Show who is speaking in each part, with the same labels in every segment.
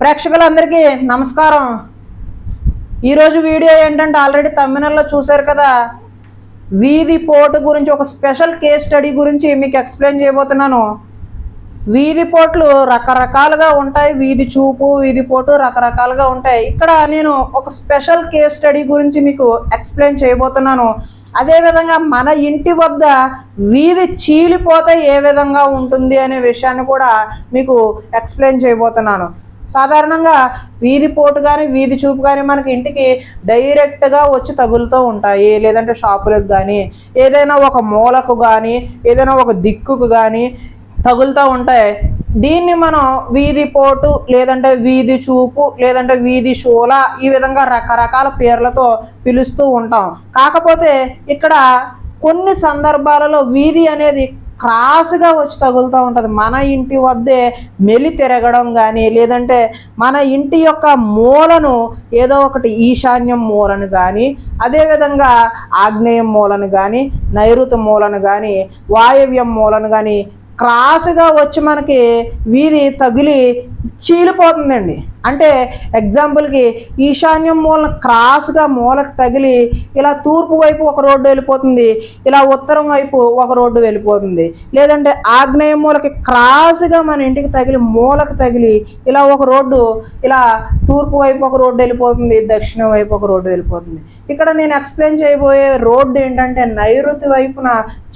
Speaker 1: ప్రేక్షకులందరికీ నమస్కారం. ఈరోజు వీడియో ఏంటంటే ఆల్రెడీ తమిళలో చూశారు కదా. వీధి పోటు గురించి ఒక స్పెషల్ కేస్ స్టడీ గురించి మీకు ఎక్స్ప్లెయిన్ చేయబోతున్నాను. వీధి పోట్లు రకరకాలుగా ఉంటాయి. వీధి చూపు వీధి పోటు రకరకాలుగా ఉంటాయి. ఇక్కడ నేను ఒక స్పెషల్ కేస్ స్టడీ గురించి మీకు ఎక్స్ప్లెయిన్ చేయబోతున్నాను. అదేవిధంగా మన ఇంటి వద్ద వీధి చీలిపోతే ఏ విధంగా ఉంటుంది అనే విషయాన్ని కూడా మీకు ఎక్స్ప్లెయిన్ చేయబోతున్నాను. సాధారణంగా వీధి పోటు కానీ వీధి చూపు కానీ మనకి ఇంటికి డైరెక్ట్గా వచ్చి తగులుతూ ఉంటాయి. లేదంటే షాపులకు కానీ ఏదైనా ఒక మూలకు కానీ ఏదైనా ఒక దిక్కుకు కానీ తగులుతూ ఉంటాయి. దీన్ని మనం వీధి పోటు లేదంటే వీధి చూపు లేదంటే వీధి షూల ఈ విధంగా రకరకాల పేర్లతో పిలుస్తూ ఉంటాం. కాకపోతే ఇక్కడ కొన్ని సందర్భాలలో వీధి అనేది క్రాస్గా వచ్చి తగులుతూ ఉంటుంది. మన ఇంటి వద్దే మెలి తిరగడం కానీ లేదంటే మన ఇంటి యొక్క మూలను ఏదో ఒకటి ఈశాన్యం మూలను కానీ అదేవిధంగా ఆగ్నేయం మూలను కానీ నైరుతి మూలను కానీ వాయవ్యం మూలను కానీ క్రాస్గా వచ్చి మనకి వీధి తగిలి చీలిపోతుందండి. అంటే ఎగ్జాంపుల్కి ఈశాన్యం మూలన క్రాస్గా మూలకు తగిలి ఇలా తూర్పు వైపు ఒక రోడ్డు వెళ్ళిపోతుంది ఇలా ఉత్తరం వైపు ఒక రోడ్డు వెళ్ళిపోతుంది. లేదంటే ఆగ్నేయ మూలకి క్రాస్గా మన ఇంటికి తగిలి మూలకు తగిలి ఇలా ఒక రోడ్డు ఇలా తూర్పు వైపు ఒక రోడ్డు వెళ్ళిపోతుంది దక్షిణం వైపు ఒక రోడ్డు వెళ్ళిపోతుంది. ఇక్కడ నేను ఎక్స్ప్లెయిన్ చేయబోయే రోడ్డు ఏంటంటే నైరుతి వైపున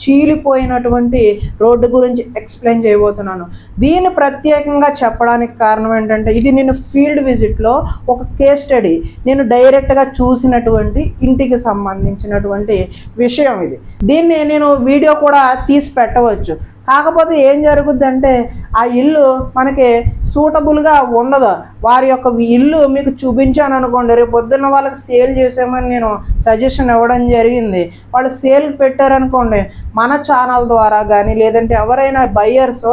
Speaker 1: చీలిపోయినటువంటి రోడ్డు గురించి ఎక్స్ప్లెయిన్ చేయబోతున్నాను. దీన్ని ప్రత్యేకంగా చెప్పడానికి కారణం ఏంటంటే ఇది నేను ఫీల్డ్ విజిట్లో ఒక కేస్ స్టడీ. నేను డైరెక్ట్గా చూసినటువంటి ఇంటికి సంబంధించినటువంటి విషయం ఇది. దీన్ని నేను వీడియో కూడా తీసి పెట్టవచ్చు. కాకపోతే ఏం జరుగుద్దంటే ఆ ఇల్లు మనకి సూటబుల్గా ఉండదు. వారి యొక్క ఇల్లు మీకు చూపించాను అనుకోండి రేపు పొద్దున్న వాళ్ళకి సేల్ చేసామని నేను సజెషన్ ఇవ్వడం జరిగింది. వాళ్ళు సేల్ పెట్టారనుకోండి మన ఛానల్ ద్వారా కానీ లేదంటే ఎవరైనా బయ్యర్స్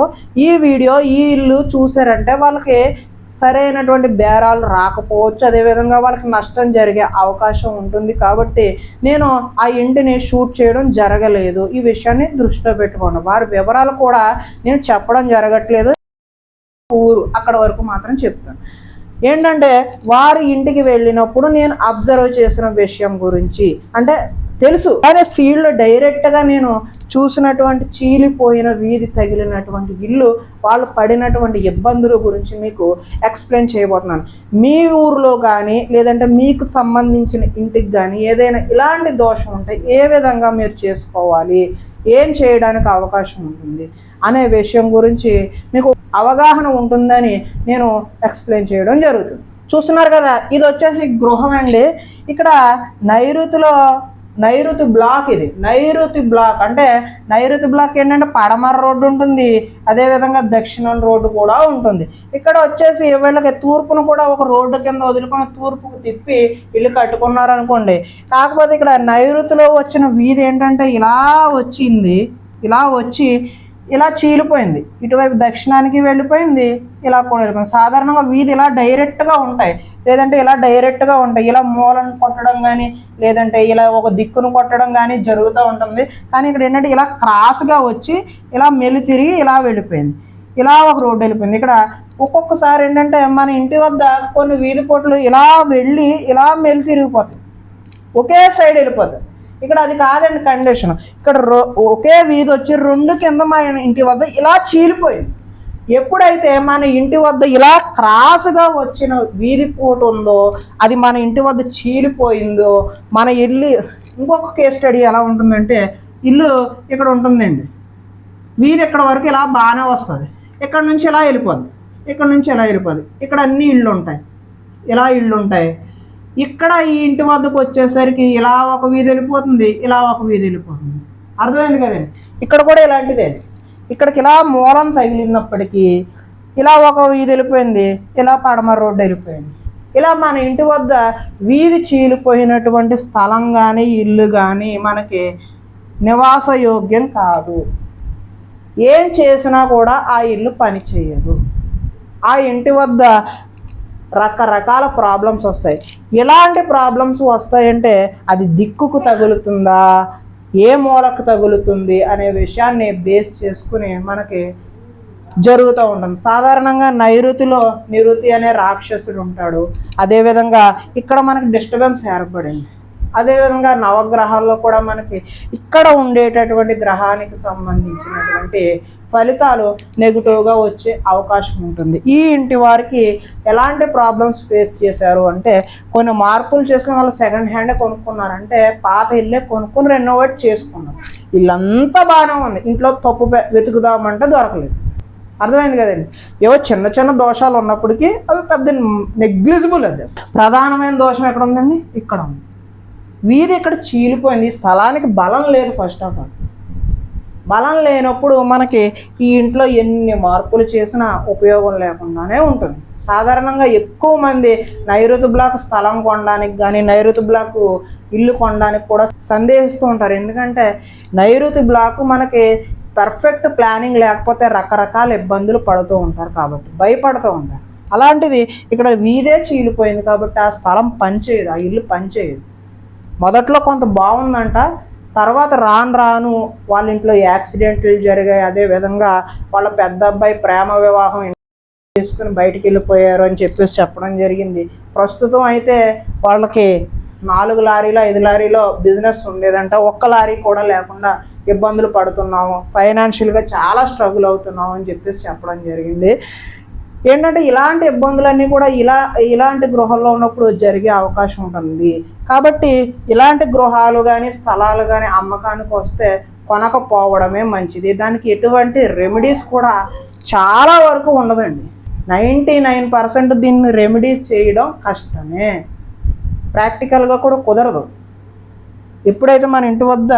Speaker 1: ఈ వీడియో ఈ ఇల్లు చూసారంటే వాళ్ళకి సరైనటువంటి బేరాలు రాకపోవచ్చు. అదేవిధంగా వాళ్ళకి నష్టం జరిగే అవకాశం ఉంటుంది. కాబట్టి నేను ఆ ఇంటిని షూట్ చేయడం జరగలేదు. ఈ విషయాన్ని దృష్టిలో పెట్టుకోండి. వారి వివరాలు కూడా నేను చెప్పడం జరగట్లేదు. ఊరు అక్కడ వరకు మాత్రం చెప్తాను. ఏంటంటే వారి ఇంటికి వెళ్ళినప్పుడు నేను అబ్జర్వ్ చేసిన విషయం గురించి అంటే తెలుసు. కానీ ఫీల్డ్ డైరెక్ట్గా నేను చూసినటువంటి చీలిపోయిన వీధి తగిలినటువంటి ఇల్లు వాళ్ళు పడినటువంటి ఇబ్బందుల గురించి మీకు ఎక్స్ప్లెయిన్ చేయబోతున్నాను. మీ ఊరిలో కానీ లేదంటే మీకు సంబంధించిన ఇంటికి కానీ ఏదైనా ఇలాంటి దోషం ఉంటే ఏ విధంగా మీరు చేసుకోవాలి? ఏం చేయడానికి అవకాశం ఉంటుంది? అనే విషయం గురించి మీకు అవగాహన ఉంటుందని నేను ఎక్స్ప్లెయిన్ చేయడం జరుగుతుంది. చూస్తున్నారు కదా ఇది వచ్చేసి గృహం అండి. ఇక్కడ నైరుతిలో నైరుతి బ్లాక్ ఇది. నైరుతి బ్లాక్. అంటే నైరుతి బ్లాక్ ఏంటంటే పడమర రోడ్డు ఉంటుంది. అదేవిధంగా దక్షిణం రోడ్డు కూడా ఉంటుంది. ఇక్కడ వచ్చేసి వీళ్ళకి తూర్పును కూడా ఒక రోడ్డు కింద వదులుకొని తూర్పుకు తిప్పి ఇల్లు కట్టుకున్నారు అనుకోండి కాకపోతే ఇక్కడ నైరుతిలో వచ్చిన వీధి ఏంటంటే ఇలా వచ్చింది. ఇలా వచ్చి ఇలా చీలిపోయింది. ఇటువైపు దక్షిణానికి వెళ్ళిపోయింది ఇలా కూడా వెళ్ళిపోయింది. సాధారణంగా వీధి ఇలా డైరెక్ట్గా ఉంటాయి. లేదంటే ఇలా డైరెక్ట్గా ఉంటాయి. ఇలా మూలను కొట్టడం కానీ లేదంటే ఇలా ఒక దిక్కును కొట్టడం కానీ జరుగుతూ ఉంటుంది. కానీ ఇక్కడ ఏంటంటే ఇలా క్రాస్గా వచ్చి ఇలా మెలి తిరిగి ఇలా వెళ్ళిపోయింది. ఇలా ఒక రోడ్డు వెళ్ళిపోయింది. ఇక్కడ ఒక్కొక్కసారి ఏంటంటే మన ఇంటి వద్ద కొన్ని వీధి పొట్లు ఇలా వెళ్ళి ఇలా మెలి తిరిగిపోతాయి. ఒకే సైడ్ వెళ్ళిపోతాయి. ఇక్కడ అది కాదండి కండిషన్ ఇక్కడ రో- ఒకే వీధి వచ్చి రెండు కింద మా ఇంటి వద్ద ఇలా చీలిపోయింది. ఎప్పుడైతే మన ఇంటి వద్ద ఇలా క్రాస్గా వచ్చిన వీధి పోటు ఉందో అది మన ఇంటి వద్ద చీలిపోయిందో మన ఇల్లు ఇంకొక కేస్ స్టడీ ఎలా ఉంటుందంటే ఇల్లు ఇక్కడ ఉంటుందండి. వీధి ఇక్కడ వరకు ఇలా బాగానే వస్తుంది. ఇక్కడ నుంచి ఇలా వెళ్ళిపోద్ది. ఇక్కడ నుంచి ఇలా వెళ్ళిపోద్ది. ఇక్కడ అన్ని ఇళ్ళు ఉంటాయి. ఇలా ఇళ్ళు ఉంటాయి. ఇక్కడ ఈ ఇంటి వద్దకు వచ్చేసరికి ఇలా ఒక వీధి వెళ్ళిపోతుంది ఇలా ఒక వీధి వెళ్ళిపోతుంది. అర్థమైంది కదండి? ఇక్కడ కూడా ఇలాంటిదే. ఇక్కడికి ఇలా మూలం తగిలినప్పటికీ ఇలా ఒక వీధి వెళ్ళిపోయింది ఇలా పడమర రోడ్డు వెళ్ళిపోయింది. ఇలా మన ఇంటి వద్ద వీధి చీలిపోయినటువంటి స్థలం కానీ ఇల్లు కానీ మనకి నివాసయోగ్యం కాదు. ఏం చేసినా కూడా ఆ ఇల్లు పని చేయదు. ఆ ఇంటి వద్ద రకరకాల ప్రాబ్లమ్స్ వస్తాయి. ఎలాంటి ప్రాబ్లమ్స్ వస్తాయంటే అది దిక్కుకు తగులుతుందా? ఏ మూలకు తగులుతుంది? అనే విషయాన్ని బేస్ చేసుకుని మనకి జరుగుతూ ఉంటుంది సాధారణంగా నైరుతిలో నిరుతి అనే రాక్షసుడు ఉంటాడు. అదేవిధంగా ఇక్కడ మనకి డిస్టర్బెన్స్ ఏర్పడింది. అదేవిధంగా నవగ్రహాల్లో కూడా మనకి ఇక్కడ ఉండేటటువంటి గ్రహానికి సంబంధించినటువంటి ఫలితాలు నెగిటివ్గా వచ్చే అవకాశం ఉంటుంది. ఈ ఇంటి వారికి ఎలాంటి ప్రాబ్లమ్స్ ఫేస్ చేశారు అంటే కొన్ని మార్పులు చేసుకుని వాళ్ళు సెకండ్ హ్యాండే కొనుక్కున్నారంటే పాత ఇల్లే కొనుక్కుని రెనోవేట్ చేసుకున్నారు. ఇల్లంతా బాగానే ఉంది. ఇంట్లో తప్పు వెతుకుదామంటే దొరకలేదు. అర్థమైంది కదండి? ఏవో చిన్న చిన్న దోషాలు ఉన్నప్పటికీ అవి పెద్ద నెగ్లిజిబుల్ అది ప్రధానమైన దోషం ఎక్కడ ఉందండి? ఇక్కడ ఉంది. వీధి ఇక్కడ చీలిపోయింది. స్థలానికి బలం లేదు ఫస్ట్ ఆఫ్ ఆల్ బలం లేనప్పుడు మనకి ఈ ఇంట్లో ఎన్ని మార్పులు చేసినా ఉపయోగం లేకుండానే ఉంటుంది. సాధారణంగా ఎక్కువ మంది నైరుతి బ్లాక్ స్థలం కొనడానికి కానీ నైరుతి బ్లాక్ ఇల్లు కొనడానికి కూడా సందేహిస్తూ ఉంటారు. ఎందుకంటే నైరుతి బ్లాక్ మనకి పర్ఫెక్ట్ ప్లానింగ్ లేకపోతే రకరకాల ఇబ్బందులు పడుతూ ఉంటారు కాబట్టి భయపడుతూ ఉంటారు. అలాంటిది ఇక్కడ వీధే చీలిపోయింది కాబట్టి ఆ స్థలం పనిచేయదు ఆ ఇల్లు పనిచేయదు. మొదట్లో కొంత బాగుందంట తర్వాత రాను రాను వాళ్ళ ఇంట్లో యాక్సిడెంట్లు జరిగాయి. అదే విధంగా వాళ్ళ పెద్ద అబ్బాయి ప్రేమ వివాహం చేసుకుని బయటికి వెళ్ళిపోయారు అని చెప్పేసి చెప్పడం జరిగింది. ప్రస్తుతం అయితే వాళ్ళకి నాలుగు లారీలో ఐదు లారీలో బిజినెస్ ఉండేదంట. ఒక్క లారీ కూడా లేకుండా ఇబ్బందులు పడుతున్నాము. ఫైనాన్షియల్గా చాలా స్ట్రగుల్ అవుతున్నాము అని చెప్పేసి చెప్పడం జరిగింది. ఏంటంటే ఇలాంటి ఇబ్బందులన్నీ కూడా ఇలా ఇలాంటి గృహాల్లో ఉన్నప్పుడు జరిగే అవకాశం ఉంటుంది. కాబట్టి ఇలాంటి గృహాలు కానీ స్థలాలు కానీ అమ్మకానికి వస్తే కొనకపోవడమే మంచిది. దానికి ఎటువంటి రెమెడీస్ కూడా చాలా వరకు ఉండవండి నైంటీ నైన్ పర్సెంట్ దీన్ని రెమెడీస్ చేయడం కష్టమే. ప్రాక్టికల్గా కూడా కుదరదు. ఎప్పుడైతే మన ఇంటి వద్ద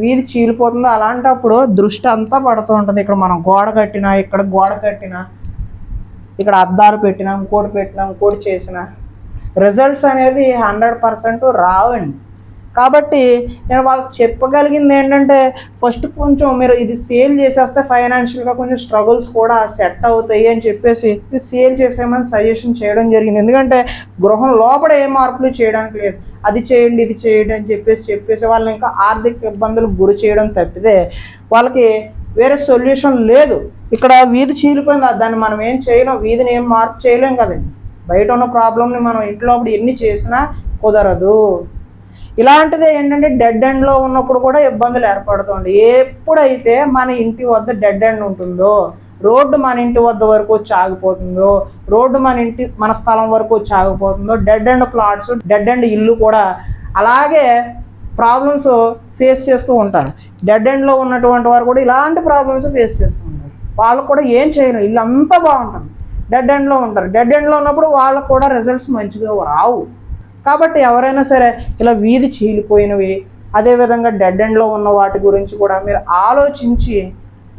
Speaker 1: వీధి చీలిపోతుందో అలాంటప్పుడు దృష్టి అంతా పడుతూ ఉంటుంది. ఇక్కడ మనం గోడ కట్టినా ఇక్కడ గోడ కట్టినా ఇక్కడ అద్దాలు పెట్టినా ఇంకోటి పెట్టినా ఇంకోటి చేసిన రిజల్ట్స్ అనేది హండ్రెడ్ పర్సెంట్ రావండి. కాబట్టి నేను వాళ్ళకి చెప్పగలిగింది ఏంటంటే ఫస్ట్ కొంచెం మీరు ఇది సేల్ చేసేస్తే ఫైనాన్షియల్గా కొంచెం స్ట్రగుల్స్ కూడా సెట్ అవుతాయి అని చెప్పేసి ఇది సేల్ చేసేయమని సజెషన్ చేయడం జరిగింది. ఎందుకంటే గృహం లోపల ఏ మార్పులు చేయడానికి లేదు. అది చేయండి ఇది చేయండి అని చెప్పేసి చెప్పేసి వాళ్ళని ఇంకా ఆర్థిక ఇబ్బందులకు గురి చేయడం తప్పితే వాళ్ళకి వేరే సొల్యూషన్ లేదు. ఇక్కడ వీధి చీలిపోయింది? దాన్ని మనం ఏం చేయలేం వీధిని ఏం మార్పు చేయలేం కదండి. బయట ఉన్న ప్రాబ్లంని మనం ఇంట్లో అప్పుడు ఎన్ని చేసినా కుదరదు. ఇలాంటిది ఏంటంటే డెడ్ ఎండ్లో ఉన్నప్పుడు కూడా ఇబ్బందులు ఏర్పడుతుంది ఎప్పుడైతే మన ఇంటి వద్ద డెడ్ ఎండ్ ఉంటుందో రోడ్డు మన ఇంటి వద్ద వరకు వచ్చి ఆగిపోతుందో రోడ్డు మన ఇంటి మన స్థలం వరకు వచ్చి ఆగిపోతుందో dead end plots dead end ఇల్లు కూడా అలాగే ప్రాబ్లమ్స్ ఫేస్ చేస్తూ ఉంటారు. డెడ్ ఎండ్లో ఉన్నటువంటి వారు కూడా ఇలాంటి ప్రాబ్లమ్స్ ఫేస్ చేస్తూ వాళ్ళు కూడా ఏం చేయలేరు ఇల్లు అంతా బాగుంటుంది డెడ్ ఎండ్లో ఉంటారు. డెడ్ ఎండ్లో ఉన్నప్పుడు వాళ్ళకు కూడా రిజల్ట్స్ మంచిగా రావు. కాబట్టి ఎవరైనా సరే ఇలా వీధి చీలిపోయినవి అదేవిధంగా డెడ్ ఎండ్లో ఉన్న వాటి గురించి కూడా మీరు ఆలోచించి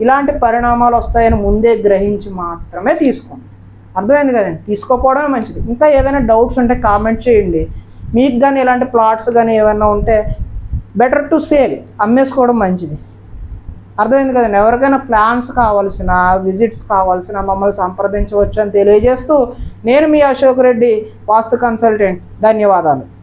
Speaker 1: ఇలాంటి పరిణామాలు వస్తాయని ముందే గ్రహించి మాత్రమే తీసుకోండి. అర్థమైంది కదండి? తీసుకోకపోవడమే మంచిది. ఇంకా ఏదైనా డౌట్స్ ఉంటే కామెంట్ చేయండి. మీకు కానీ ఇలాంటి ప్లాట్స్ కానీ ఏమైనా ఉంటే బెటర్ టు సేల్ అమ్మేసుకోవడం మంచిది. అర్థమైంది కదండి. ఎవరికైనా ప్లాన్స్ కావాల్సిన విజిట్స్ కావాల్సిన మమ్మల్ని సంప్రదించవచ్చు అని తెలియజేస్తూ నేను మీ అశోక్ రెడ్డి వాస్తు కన్సల్టెంట్ ధన్యవాదాలు.